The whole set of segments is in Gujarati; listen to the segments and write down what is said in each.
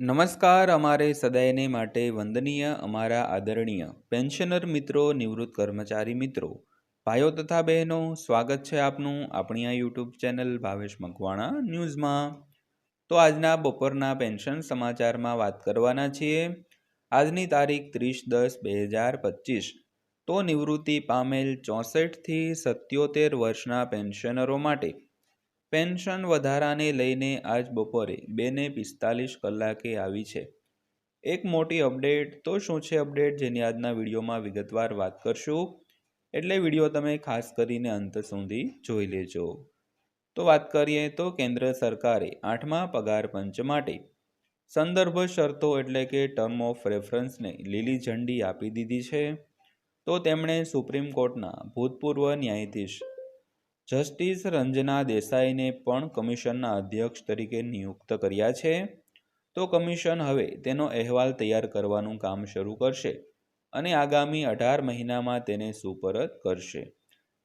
નમસ્કાર, અમારે સદાયને માટે વંદનીય, અમારા આદરણીય પેન્શનર મિત્રો, નિવૃત્ત કર્મચારી મિત્રો. ભાઈઓ તથા બહેનો, સ્વાગત છે આપનું આપણી આ યુટ્યુબ ચેનલ ભાવેશ મકવાણા ન્યૂઝમાં. તો આજના બપોરના પેન્શન સમાચારમાં વાત કરવાના છીએ. આજની તારીખ ત્રીસ દસ બે હજાર પચીસ. તો નિવૃત્તિ પામેલ ચોસઠથી સત્યોતેર વર્ષના પેન્શનરો માટે પેન્શન વધારાને લઈને આજ બપોરે બેને પિસ્તાલીસ કલાકે આવી છે. એક મોટી અપડેટ તો શું છે અપડેટ જેની આજના વિડીયોમાં વિગતવાર વાત કરશું? એટલે વીડિયો તમે ખાસ કરીને અંત સુધી જોઈ લેજો. તો વાત કરીએ તો કેન્દ્ર સરકારે આઠમા પગાર પંચ માટે સંદર્ભ શરતો એટલે કે ટર્મ ઓફ રેફરન્સને લીલી ઝંડી આપી દીધી છે. તો તેમણે સુપ્રીમ કોર્ટના ભૂતપૂર્વ ન્યાયાધીશ જસ્ટિસ રંજના દેસાઈને પણ કમિશનના અધ્યક્ષ તરીકે નિયુક્ત કર્યા છે. તો કમિશન હવે તેનો અહેવાલ તૈયાર કરવાનું કામ શરૂ કરશે અને આગામી અઢાર મહિનામાં તેને સુપરત કરશે.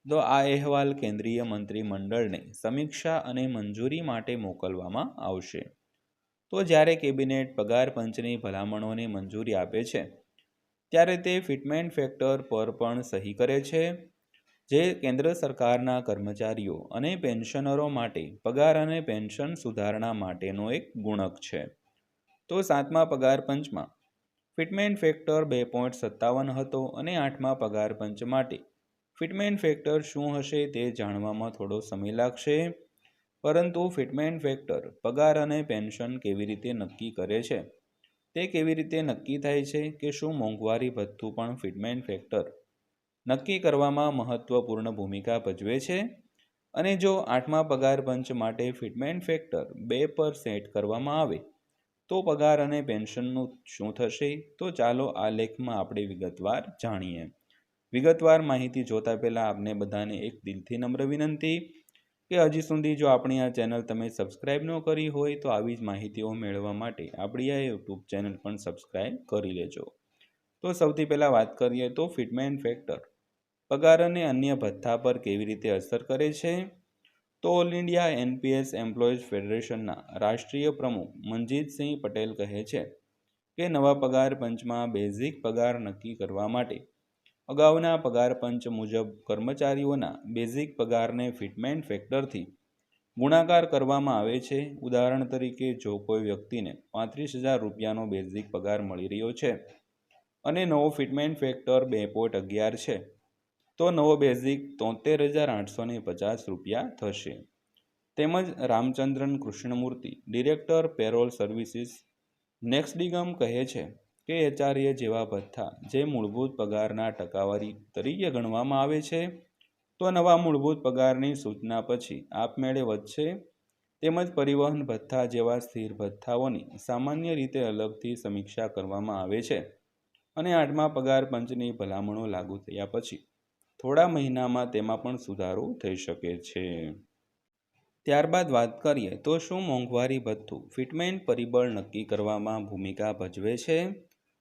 તો આ અહેવાલ કેન્દ્રીય મંત્રીમંડળને સમીક્ષા અને મંજૂરી માટે મોકલવામાં આવશે. તો જ્યારે કેબિનેટ પગાર પંચની ભલામણોને મંજૂરી આપે છે, ત્યારે તે ફિટમેન્ટ ફેક્ટર પર પણ સહી કરે છે. જે કેન્દ્ર સરકારના કર્મચારીઓ અને પેન્શનરો માટે પગાર અને પેન્શન સુધારણા માટેનો એક ગુણક છે. તો સાતમા પગાર પંચમાં ફિટમેન્ટ ફેક્ટર બે પોઈન્ટ સત્તાવન હતો અને આઠમા પગાર પંચ માટે ફિટમેન્ટ ફેક્ટર શું હશે તે જાણવામાં થોડો સમય લાગશે. પરંતુ ફિટમેન્ટ ફેક્ટર પગાર અને પેન્શન કેવી રીતે નક્કી કરે છે? તે કેવી રીતે નક્કી થાય છે કે શું મોંઘવારી ભથ્થું પણ ફિટમેન્ટ ફેક્ટર નક્કી કરવામાં મહત્વપૂર્ણ ભૂમિકા ભજવે છે અને જો આઠમા પગાર પંચ માટે ફિટમેન્ટ ફેક્ટર બે પર સેટ કરવામાં આવે, તો પગાર અને પેન્શનનું શું થશે? તો ચાલો આ લેખમાં આપણે વિગતવાર જાણીએ. વિગતવાર માહિતી જોતા પહેલાં આપને બધાને એક દિલથી નમ્ર વિનંતી કે હજી સુધી જો આપણી આ ચેનલ તમે સબસ્ક્રાઈબ ન કરી હોય તો આવી જ માહિતીઓ મેળવવા માટે આપણી આ યુટ્યુબ ચેનલ પણ સબસ્ક્રાઈબ કરી લેજો. તો સૌથી પહેલાં વાત કરીએ તો ફિટમેન ફેક્ટર. પગાર અને અન્ય ભથ્થા પર કેવી રીતે અસર કરે છે? તો ઓલ ઇન્ડિયા એનપીએસ એમ્પ્લોઈઝ ફેડરેશનના રાષ્ટ્રીય પ્રમુખ મનજીતસિંહ પટેલ કહે છે કે નવા પગાર પંચમાં બેઝિક પગાર નક્કી કરવા માટે અગાઉના પગાર પંચ મુજબ કર્મચારીઓના બેઝિક પગારને ફિટમેન્ટ ફેક્ટરથી ગુણાકાર કરવામાં આવે છે. ઉદાહરણ તરીકે જો કોઈ વ્યક્તિને પાંત્રીસ હજાર રૂપિયાનો બેઝિક પગાર મળી રહ્યો છે અને નવો ફિટમેન્ટ ફેક્ટર બે પોઈન્ટ અગિયાર છે તો નવો બેઝિક તોતેર હજાર આઠસો ને પચાસ રૂપિયા થશે. તેમજ Ramachandran Krishnamurthy, director payroll services, Nexdigm કહે છે કે એચઆરએ જેવા ભથ્થા જે મૂળભૂત પગારના ટકાવારી તરીકે ગણવામાં આવે છે, તો નવા મૂળભૂત પગારની સૂચના પછી આપમેળે વધશે. તેમજ પરિવહન ભથ્થા જેવા સ્થિર ભથ્થાઓની સામાન્ય રીતે અલગથી સમીક્ષા કરવામાં આવે છે. અને આઠમા પગાર પંચની ભલામણો લાગુ થયા પછી થોડા મહિનામાં તેમાં પણ સુધારો થઈ શકે છે. ત્યારબાદ વાત કરીએ તો શું મોંઘવારી ભથ્થું ફિટમેન્ટ પરિબળ નક્કી કરવામાં ભૂમિકા ભજવે છે?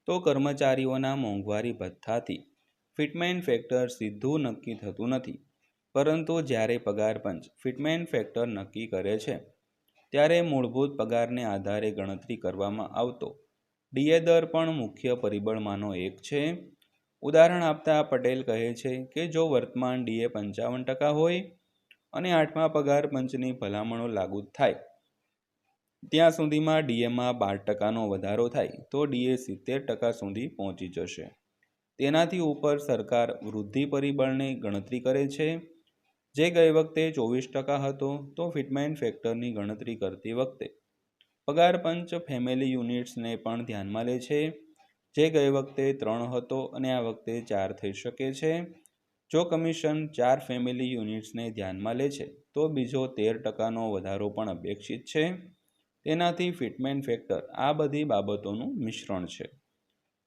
તો કર્મચારીઓના મોંઘવારી ભથ્થાથી ફિટમેન્ટ ફેક્ટર સીધું નક્કી થતું નથી, પરંતુ જ્યારે પગાર પંચ ફિટમેન્ટ ફેક્ટર નક્કી કરે છે, ત્યારે મૂળભૂત પગારને આધારે ગણતરી કરવામાં આવતો ડીએ દર પણ મુખ્ય પરિબળમાંનો એક છે. ઉદાહરણ આપતા પટેલ કહે છે કે જો વર્તમાન ડીએ પંચાવન ટકા હોય અને આઠમા પગાર પંચની ભલામણો લાગુ થાય, ત્યાં સુધીમાં ડીએમાં બાર ટકાનો વધારો થાય, તો ડીએ સિત્તેર ટકા સુધી પહોંચી જશે. તેનાથી ઉપર સરકાર વૃદ્ધિ પરિબળની ગણતરી કરે છે. જે ગઈ વખતે ચોવીસ ટકા હતો, તો ફિટમેન ફેક્ટરની ગણતરી કરતી વખતે પગાર પંચ ફેમિલી યુનિટ્સને પણ ધ્યાનમાં લે છે. જે ગઈ વખતે ત્રણ હતો અને આ વખતે ચાર થઈ શકે છે. જો કમિશન ચાર ફેમિલી યુનિટ્સને ધ્યાનમાં લે છે, તો બીજો તેર ટકાનો વધારો પણ અપેક્ષિત છે. તેનાથી ફિટમેન્ટ ફેક્ટર આ બધી બાબતોનું મિશ્રણ છે.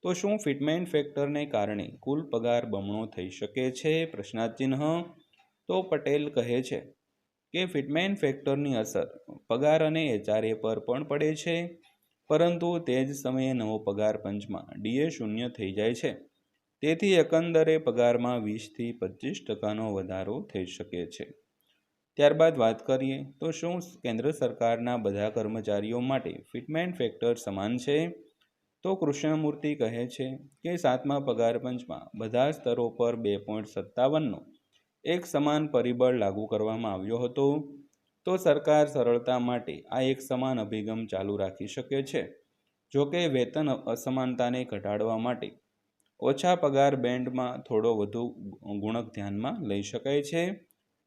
તો શું ફિટમેન્ટ ફેક્ટરને કારણે કુલ પગાર બમણો થઈ શકે છે? પ્રશ્નાચિહ્ન તો પટેલ કહે છે કે ફિટમેન્ટ ફેક્ટરની અસર પગાર અને એચઆરએ પર પણ પડે છે. પરંતુ તે જ સમયે નવો પગાર પંચમાં ડીએ શૂન્ય થઈ જાય છે. તેથી એકંદરે પગારમાં વીસથી પચીસ ટકાનો વધારો થઈ શકે છે. ત્યારબાદ વાત કરીએ તો શું કેન્દ્ર સરકારના બધા કર્મચારીઓ માટે ફિટમેન્ટ ફેક્ટર સમાન છે? તો કૃષ્ણમૂર્તિ કહે છે કે સાતમા પગાર પંચમાં બધા સ્તરો પર બે પોઈન્ટ સત્તાવનનો એક સમાન પરિબળ લાગુ કરવામાં આવ્યો હતો. તો સરકાર સરળતા માટે આ એક સમાન અભિગમ ચાલુ રાખી શકે છે. જોકે વેતન અસમાનતાને ઘટાડવા માટે ઓછા પગાર બેન્ડમાં થોડો વધુ ગુણક ધ્યાનમાં લઈ શકાય છે.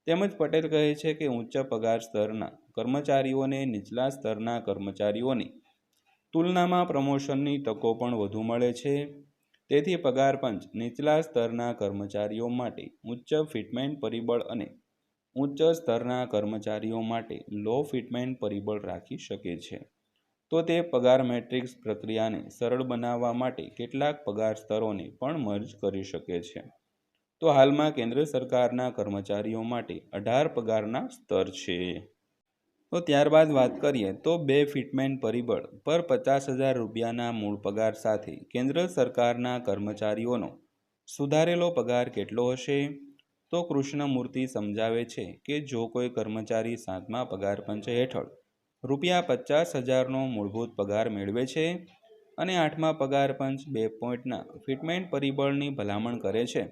તેમજ પટેલ કહે છે કે ઉચ્ચ પગાર સ્તરના કર્મચારીઓને, નીચલા સ્તરના કર્મચારીઓની તુલનામાં પ્રમોશનની તકો પણ વધુ મળે છે. તેથી પગાર પંચ નીચલા સ્તરના કર્મચારીઓ માટે ઉચ્ચ ફિટમેન્ટ પરિબળ અને ઉચ્ચ સ્તરના કર્મચારીઓ માટે લો ફિટમેન્ટ પરિબળ રાખી શકે છે. તો તે પગાર મેટ્રિક્સ પ્રક્રિયાને સરળ બનાવવા માટે કેટલાક પગાર સ્તરોને પણ મર્જ કરી શકે છે. તો હાલમાં કેન્દ્ર સરકારના કર્મચારીઓ માટે અઢાર પગારના સ્તર છે. તો ત્યારબાદ વાત કરીએ તો બે ફિટમેન્ટ પરિબળ પર પચાસ હજાર રૂપિયાના મૂળ પગાર સાથે કેન્દ્ર સરકારના કર્મચારીઓનો સુધારેલો પગાર કેટલો હશે? તો કૃષ્ણમૂર્તિ સમજાવે છે કે જો કોઈ કર્મચારી સાતમા પગાર પંચ હેઠળ રૂપિયા પચાસ હજારનો મૂળભૂત પગાર મેળવે છે અને આઠમા પગાર પંચ બે પોઈન્ટના ફિટમેન્ટ પરિબળની ભલામણ કરે છે,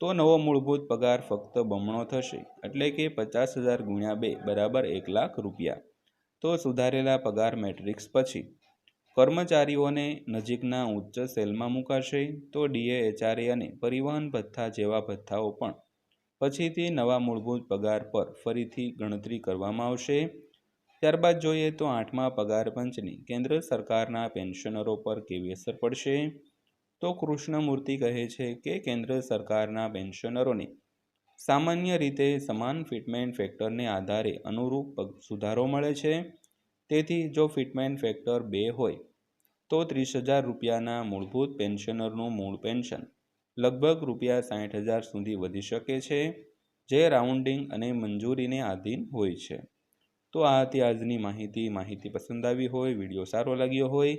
તો નવો મૂળભૂત પગાર ફક્ત બમણો થશે એટલે કે પચાસ હજાર ગુણ્યા બે બરાબર એક લાખ રૂપિયા. તો સુધારેલા પગાર મેટ્રિક્સ પછી કર્મચારીઓને નજીકના ઉચ્ચ સેલમાં મુકાશે તો ડીએ, એચઆરએ અને પરિવહન ભથ્થા જેવા ભથ્થાઓ પણ પછીથી નવા મૂળભૂત પગાર પર ફરીથી ગણતરી કરવામાં આવશે. ત્યારબાદ જોઈએ તો આઠમા પગાર પંચની કેન્દ્ર સરકારના પેન્શનરો પર કેવી અસર પડશે? તો કૃષ્ણમૂર્તિ કહે છે કે કેન્દ્ર સરકારના પેન્શનરોને સામાન્ય રીતે સમાન ફિટમેન્ટ ફેક્ટરને આધારે અનુરૂપ સુધારો મળે છે. તેથી જો ફિટમેન્ટ ફેક્ટર બે હોય, તો ત્રીસ હજાર રૂપિયાના મૂળભૂત પેન્શનરનું મૂળ પેન્શન લગભગ રૂપિયા સાઠ હજાર સુધી વધી શકે છે, જે રાઉન્ડિંગ અને મંજૂરીને આધીન હોય છે. તો આ હતી આજની માહિતી. માહિતી પસંદ આવી હોય, વીડિયો સારો લાગ્યો હોય,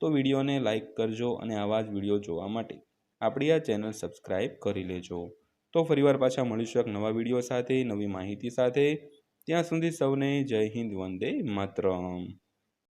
તો વિડીયોને લાઇક કરજો અને આવા જ વીડિયો જોવા માટે આપણી આ ચેનલ સબસ્ક્રાઈબ કરી લેજો. તો ફરીવાર પાછા મળીશું એક નવા વીડિયો સાથે, નવી માહિતી સાથે. ત્યાં સુધી સૌને જય હિન્દ, વંદે માતરમ.